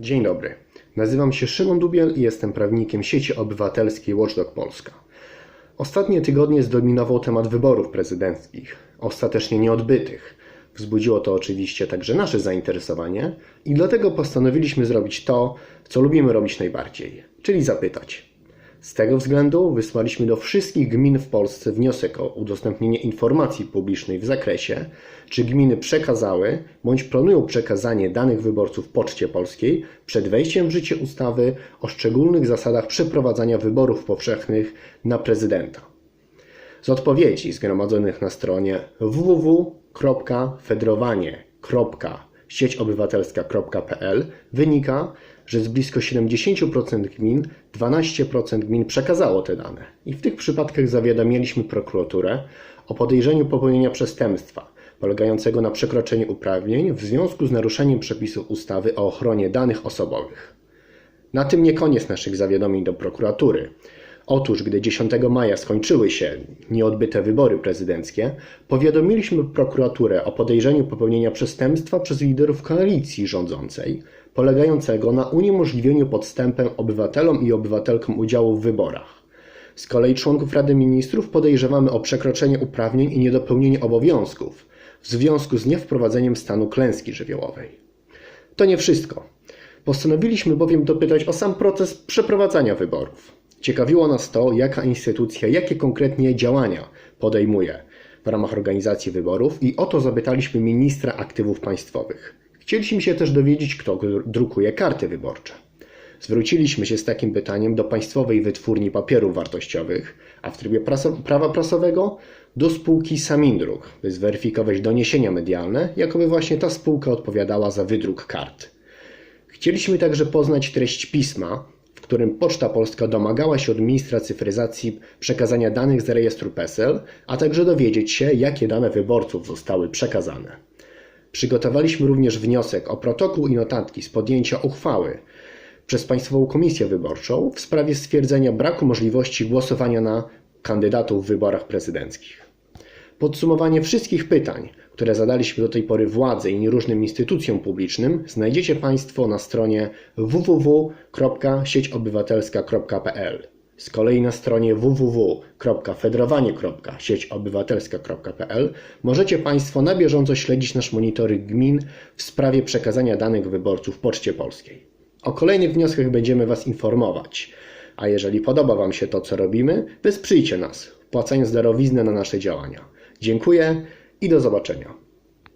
Dzień dobry. Nazywam się Szymon Dubiel i jestem prawnikiem sieci obywatelskiej Watchdog Polska. Ostatnie tygodnie zdominował temat wyborów prezydenckich, ostatecznie nieodbytych. Wzbudziło to oczywiście także nasze zainteresowanie i dlatego postanowiliśmy zrobić to, co lubimy robić najbardziej, czyli zapytać. Z tego względu wysłaliśmy do wszystkich gmin w Polsce wniosek o udostępnienie informacji publicznej w zakresie, czy gminy przekazały bądź planują przekazanie danych wyborców Poczcie Polskiej przed wejściem w życie ustawy o szczególnych zasadach przeprowadzania wyborów powszechnych na prezydenta. Z odpowiedzi zgromadzonych na stronie www.federowanie.sieciobywatelska.pl wynika, że z blisko 70% gmin 12% gmin przekazało te dane i w tych przypadkach zawiadomiliśmy prokuraturę o podejrzeniu popełnienia przestępstwa polegającego na przekroczeniu uprawnień w związku z naruszeniem przepisów ustawy o ochronie danych osobowych. Na tym nie koniec naszych zawiadomień do prokuratury. Otóż, gdy 10 maja skończyły się nieodbyte wybory prezydenckie, powiadomiliśmy prokuraturę o podejrzeniu popełnienia przestępstwa przez liderów koalicji rządzącej, polegającego na uniemożliwieniu podstępem obywatelom i obywatelkom udziału w wyborach. Z kolei członków Rady Ministrów podejrzewamy o przekroczenie uprawnień i niedopełnienie obowiązków w związku z niewprowadzeniem stanu klęski żywiołowej. To nie wszystko. Postanowiliśmy bowiem dopytać o sam proces przeprowadzania wyborów. Ciekawiło nas to, jaka instytucja, jakie konkretnie działania podejmuje w ramach organizacji wyborów i o to zapytaliśmy ministra aktywów państwowych. Chcieliśmy się też dowiedzieć, kto drukuje karty wyborcze. Zwróciliśmy się z takim pytaniem do Państwowej Wytwórni Papierów Wartościowych, a w trybie prawa prasowego do spółki Samindruk, by zweryfikować doniesienia medialne, jakoby właśnie ta spółka odpowiadała za wydruk kart. Chcieliśmy także poznać treść pisma, którym Poczta Polska domagała się od ministra cyfryzacji przekazania danych z rejestru PESEL, a także dowiedzieć się, jakie dane wyborców zostały przekazane. Przygotowaliśmy również wniosek o protokół i notatki z podjęcia uchwały przez Państwową Komisję Wyborczą w sprawie stwierdzenia braku możliwości głosowania na kandydatów w wyborach prezydenckich. Podsumowanie wszystkich pytań, które zadaliśmy do tej pory władzy i różnym instytucjom publicznym, znajdziecie Państwo na stronie www.sieciobywatelska.pl. Z kolei na stronie www.federowanie.sieciobywatelska.pl możecie Państwo na bieżąco śledzić nasz monitoring gmin w sprawie przekazania danych wyborców Poczcie Polskiej. O kolejnych wnioskach będziemy Was informować. A jeżeli podoba Wam się to, co robimy, wesprzyjcie nas, wpłacając darowiznę na nasze działania. Dziękuję i do zobaczenia.